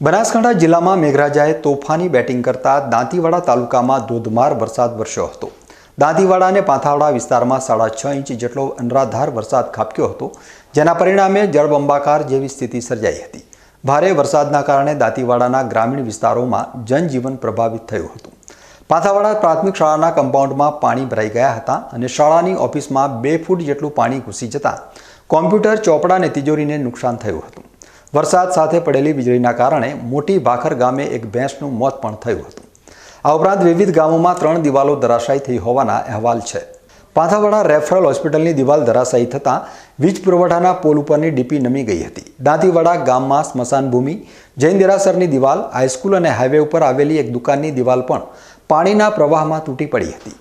બનાસકાંઠા જિલ્લામાં મેઘરાજાએ તોફાની બેટિંગ કરતા દાંતીવાડા તાલુકામાં ધોધમાર વરસાદ વરસ્યો હતો. દાંતીવાડા અને પાંથાવાડા વિસ્તારમાં સાડા છ ઇંચ જેટલો અનરાધાર વરસાદ ખાબક્યો હતો, જેના પરિણામે જળબંબાકાર જેવી સ્થિતિ સર્જાઈ હતી. ભારે વરસાદના કારણે દાંતીવાડાના ગ્રામીણ વિસ્તારોમાં જનજીવન પ્રભાવિત થયું હતું. પાંથાવાડા પ્રાથમિક શાળાના કમ્પાઉન્ડમાં પાણી ભરાઈ ગયા હતા અને શાળાની ઓફિસમાં બે ફૂટ જેટલું પાણી ઘૂસી જતાં કોમ્પ્યુટર, ચોપડા અને તિજોરીને નુકસાન થયું હતું. વરસાદ સાથે પડેલી વીજળીના કારણે મોટી ભાખર ગામે એક ભેંસનું મોત પણ થયું હતું. આ ઉપરાંત વિવિધ ગામોમાં ત્રણ દિવાલો ધરાશાયી થઈ હોવાના અહેવાલ છે. પાંથાવાડા રેફરલ હોસ્પિટલની દિવાલ ધરાશાયી થતાં વીજ પુરવઠાના પોલ ઉપરની ડીપી નમી ગઈ હતી. દાંતીવાડા ગામમાં સ્મશાન ભૂમિ જૈન દેરાસરની દિવાલ, હાઈસ્કૂલ અને હાઈવે ઉપર આવેલી એક દુકાનની દિવાલ પણ પાણીના પ્રવાહમાં તૂટી પડી હતી.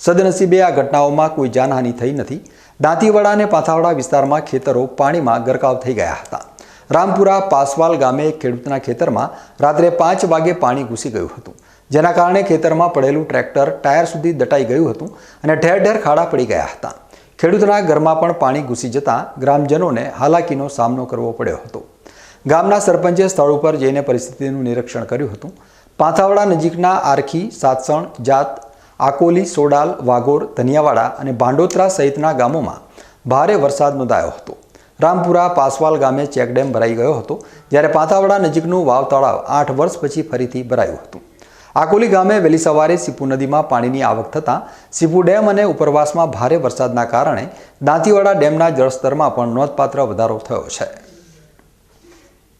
સદનસીબે આ ઘટનાઓમાં કોઈ જાનહાનિ થઈ નથી. દાંતીવાડા અને પાથાવાડા વિસ્તારમાં ખેતરો પાણીમાં ગરકાવ થઈ ગયા હતા. રામપુરા પાસવાલ ગામે ખેડૂતના ખેતરમાં રાત્રે પાંચ વાગે પાણી ઘૂસી ગયું હતું. જેના કારણે ખેતરમાં પડેલું ટ્રેક્ટર ટાયર સુધી દટાઈ ગયું હતું અને ઠેર ઠેર ખાડા પડી ગયા હતા. ખેડૂતના ઘરમાં પણ પાણી ઘૂસી જતાં ગ્રામજનોને હાલાકીનો સામનો કરવો પડ્યો હતો. ગામના સરપંચે સ્થળ ઉપર જઈને પરિસ્થિતિનું નિરીક્ષણ કર્યું હતું. પાંથાવાડા નજીકના આરખી, સાતસણ, જાત, આકોલી, સોડાલ, વાગોર, ધનિયાવાડા અને ભાંડોતરા સહિતના ગામોમાં ભારે વરસાદ નોંધાયો હતો. રામપુરા પાસવાલ ગામે ચેકડેમ ભરાઈ ગયો હતો, જ્યારે પાંથાવાડા નજીકનું વાવ તળાવ આઠ વર્ષ પછી ફરીથી ભરાયું હતું. આકોલી ગામે વહેલી સવારે સીપુ નદીમાં પાણીની આવક થતાં સીપુ ડેમ અને ઉપરવાસમાં ભારે વરસાદના કારણે દાંતીવાડા ડેમના જળસ્તરમાં પણ નોંધપાત્ર વધારો થયો છે.